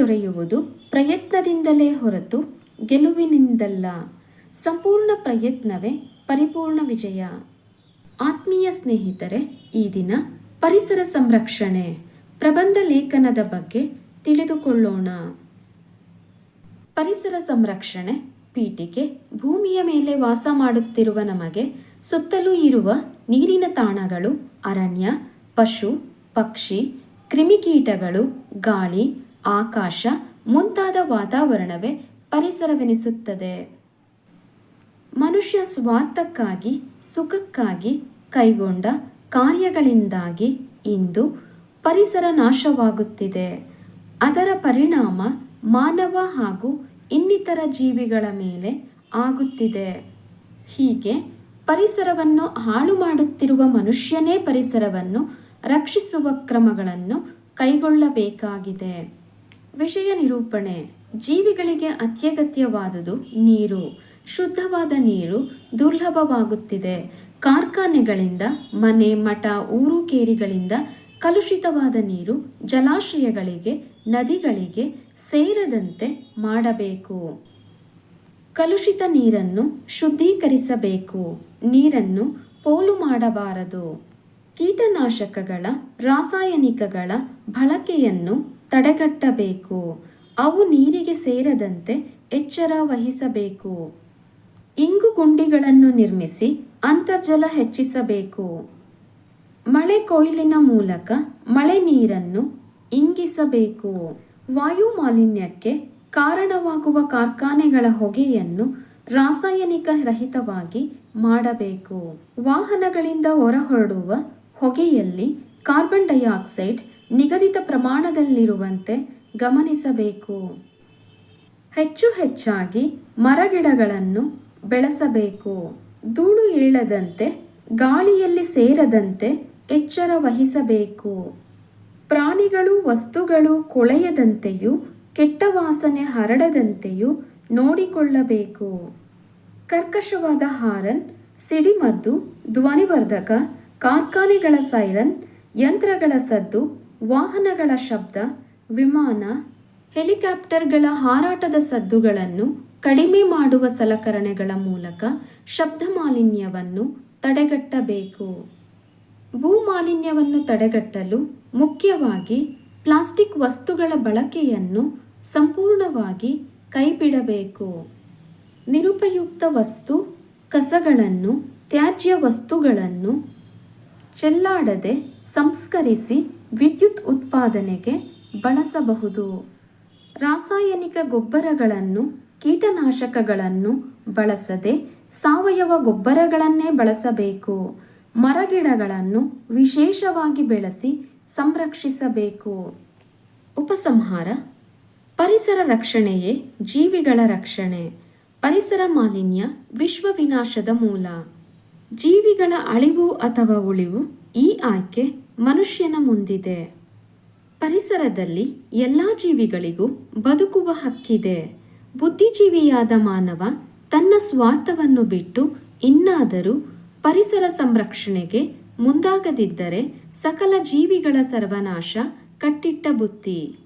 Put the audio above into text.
ದೊರೆಯುವುದು ಪ್ರಯತ್ನದಿಂದಲೇ ಹೊರತು ಗೆಲುವಿನಿಂದಲ್ಲ. ಸಂಪೂರ್ಣ ಪ್ರಯತ್ನವೇ ಪರಿಪೂರ್ಣ ವಿಜಯ. ಆತ್ಮೀಯ ಸ್ನೇಹಿತರೆ, ಈ ದಿನ ಪರಿಸರ ಸಂರಕ್ಷಣೆ, ಪ್ರಬಂಧ ಲೇಖನದ ಬಗ್ಗೆ ತಿಳಿದುಕೊಳ್ಳೋಣ. ಪರಿಸರ ಸಂರಕ್ಷಣೆ ಪೀಠಿಕೆ ಭೂಮಿಯ ಮೇಲೆ ವಾಸ ಮಾಡುತ್ತಿರುವ ನಮಗೆ ಸುತ್ತಲೂ ಇರುವ ನೀರಿನ ತಾಣಗಳು, ಅರಣ್ಯ, ಪಶು, ಪಕ್ಷಿ, ಕ್ರಿಮಿಕೀಟಗಳು, ಗಾಳಿ ಆಕಾಶ ಮುಂತಾದ ವಾತಾವರಣವೇ ಪರಿಸರವೆನಿಸುತ್ತದೆ. ಮನುಷ್ಯ ಸ್ವಾರ್ಥಕ್ಕಾಗಿ, ಸುಖಕ್ಕಾಗಿ ಕೈಗೊಂಡ ಕಾರ್ಯಗಳಿಂದಾಗಿ ಇಂದು ಪರಿಸರ ನಾಶವಾಗುತ್ತಿದೆ. ಅದರ ಪರಿಣಾಮ ಮಾನವ ಹಾಗೂ ಇನ್ನಿತರ ಜೀವಿಗಳ ಮೇಲೆ ಆಗುತ್ತಿದೆ. ಹೀಗೆ ಪರಿಸರವನ್ನು ಹಾಳು ಮಾಡುತ್ತಿರುವ ಮನುಷ್ಯನೇ ಪರಿಸರವನ್ನು ರಕ್ಷಿಸುವ ಕ್ರಮಗಳನ್ನು ಕೈಗೊಳ್ಳಬೇಕಾಗಿದೆ. ವಿಷಯ ನಿರೂಪಣೆ. ಜೀವಿಗಳಿಗೆ ಅತ್ಯಗತ್ಯವಾದುದು ನೀರು. ಶುದ್ಧವಾದ ನೀರು ದುರ್ಲಭವಾಗುತ್ತಿದೆ. ಕಾರ್ಖಾನೆಗಳಿಂದ, ಮನೆ, ಮಠ, ಊರು ಕೇರಿಗಳಿಂದ ಕಲುಷಿತವಾದ ನೀರು ಜಲಾಶಯಗಳಿಗೆ, ನದಿಗಳಿಗೆ ಸೇರದಂತೆ ಮಾಡಬೇಕು. ಕಲುಷಿತ ನೀರನ್ನು ಶುದ್ಧೀಕರಿಸಬೇಕು. ನೀರನ್ನು ಪೋಲು ಮಾಡಬಾರದು. ಕೀಟನಾಶಕಗಳ, ರಾಸಾಯನಿಕಗಳ ಬಳಕೆಯನ್ನು ತಡೆಗಟ್ಟಬೇಕು. ಅವು ನೀರಿಗೆ ಸೇರದಂತೆ ಎಚ್ಚರ ವಹಿಸಬೇಕು. ಇಂಗು ಗುಂಡಿಗಳನ್ನು ನಿರ್ಮಿಸಿ ಅಂತರ್ಜಲ ಹೆಚ್ಚಿಸಬೇಕು. ಮಳೆ ಕೊಯ್ಲಿನ ಮೂಲಕ ಮಳೆ ನೀರನ್ನು ಇಂಗಿಸಬೇಕು. ವಾಯು ಮಾಲಿನ್ಯಕ್ಕೆ ಕಾರಣವಾಗುವ ಕಾರ್ಖಾನೆಗಳ ಹೊಗೆಯನ್ನು ರಾಸಾಯನಿಕ ರಹಿತವಾಗಿ ಮಾಡಬೇಕು. ವಾಹನಗಳಿಂದ ಹೊರಹೊರಡುವ ಹೊಗೆಯಲ್ಲಿ ಕಾರ್ಬನ್ ಡೈಆಕ್ಸೈಡ್ ನಿಗದಿತ ಪ್ರಮಾಣದಲ್ಲಿರುವಂತೆ ಗಮನಿಸಬೇಕು. ಹೆಚ್ಚು ಹೆಚ್ಚಾಗಿ ಮರಗಿಡಗಳನ್ನು ಬೆಳೆಸಬೇಕು. ಧೂಳು ಏಳದಂತೆ ಗಾಳಿಯಲ್ಲಿ ಸೇರದಂತೆ ಎಚ್ಚರ ವಹಿಸಬೇಕು. ಪ್ರಾಣಿಗಳು, ವಸ್ತುಗಳು ಕೊಳೆಯದಂತೆಯೂ, ಕೆಟ್ಟ ವಾಸನೆ ಹರಡದಂತೆಯೂ ನೋಡಿಕೊಳ್ಳಬೇಕು. ಕರ್ಕಶವಾದ ಹಾರನ್, ಸಿಡಿಮದ್ದು, ಧ್ವನಿವರ್ಧಕ, ಕಾರ್ಖಾನೆಗಳ ಸೈರನ್, ಯಂತ್ರಗಳ ಸದ್ದು ವಾಹನಗಳ ಶಬ್ದ, ವಿಮಾನ, ಹೆಲಿಕಾಪ್ಟರ್ಗಳ ಹಾರಾಟದ ಸದ್ದುಗಳನ್ನು ಕಡಿಮೆ ಮಾಡುವ ಸಲಕರಣೆಗಳ ಮೂಲಕ ಶಬ್ದ ಮಾಲಿನ್ಯವನ್ನು ತಡೆಗಟ್ಟಬೇಕು. ಭೂಮಾಲಿನ್ಯವನ್ನು ತಡೆಗಟ್ಟಲು ಮುಖ್ಯವಾಗಿ ಪ್ಲಾಸ್ಟಿಕ್ ವಸ್ತುಗಳ ಬಳಕೆಯನ್ನು ಸಂಪೂರ್ಣವಾಗಿ ಕೈಬಿಡಬೇಕು. ನಿರುಪಯುಕ್ತ ವಸ್ತು, ಕಸಗಳನ್ನು, ತ್ಯಾಜ್ಯ ವಸ್ತುಗಳನ್ನು ಚೆಲ್ಲಾಡದೆ ಸಂಸ್ಕರಿಸಿ ವಿದ್ಯುತ್ ಉತ್ಪಾದನೆಗೆ ಬಳಸಬಹುದು. ರಾಸಾಯನಿಕ ಗೊಬ್ಬರಗಳನ್ನು, ಕೀಟನಾಶಕಗಳನ್ನು ಬಳಸದೆ ಸಾವಯವ ಗೊಬ್ಬರಗಳನ್ನೇ ಬಳಸಬೇಕು. ಮರಗಿಡಗಳನ್ನು ವಿಶೇಷವಾಗಿ ಬೆಳೆಸಿ ಸಂರಕ್ಷಿಸಬೇಕು. ಉಪಸಂಹಾರ, ಪರಿಸರ ರಕ್ಷಣೆಯೇ ಜೀವಿಗಳ ರಕ್ಷಣೆ. ಪರಿಸರ ಮಾಲಿನ್ಯ ವಿಶ್ವ ವಿನಾಶದ ಮೂಲ. ಜೀವಿಗಳ ಅಳಿವು ಅಥವಾ ಉಳಿವು ಈ ಆಯ್ಕೆ ಮನುಷ್ಯನ ಮುಂದಿದೆ. ಪರಿಸರದಲ್ಲಿ ಎಲ್ಲ ಜೀವಿಗಳಿಗೂ ಬದುಕುವ ಹಕ್ಕಿದೆ. ಬುದ್ಧಿಜೀವಿಯಾದ ಮಾನವ ತನ್ನ ಸ್ವಾರ್ಥವನ್ನು ಬಿಟ್ಟು ಇನ್ನಾದರೂ ಪರಿಸರ ಸಂರಕ್ಷಣೆಗೆ ಮುಂದಾಗದಿದ್ದರೆ ಸಕಲ ಜೀವಿಗಳ ಸರ್ವನಾಶ ಕಟ್ಟಿಟ್ಟ ಬುತ್ತಿ.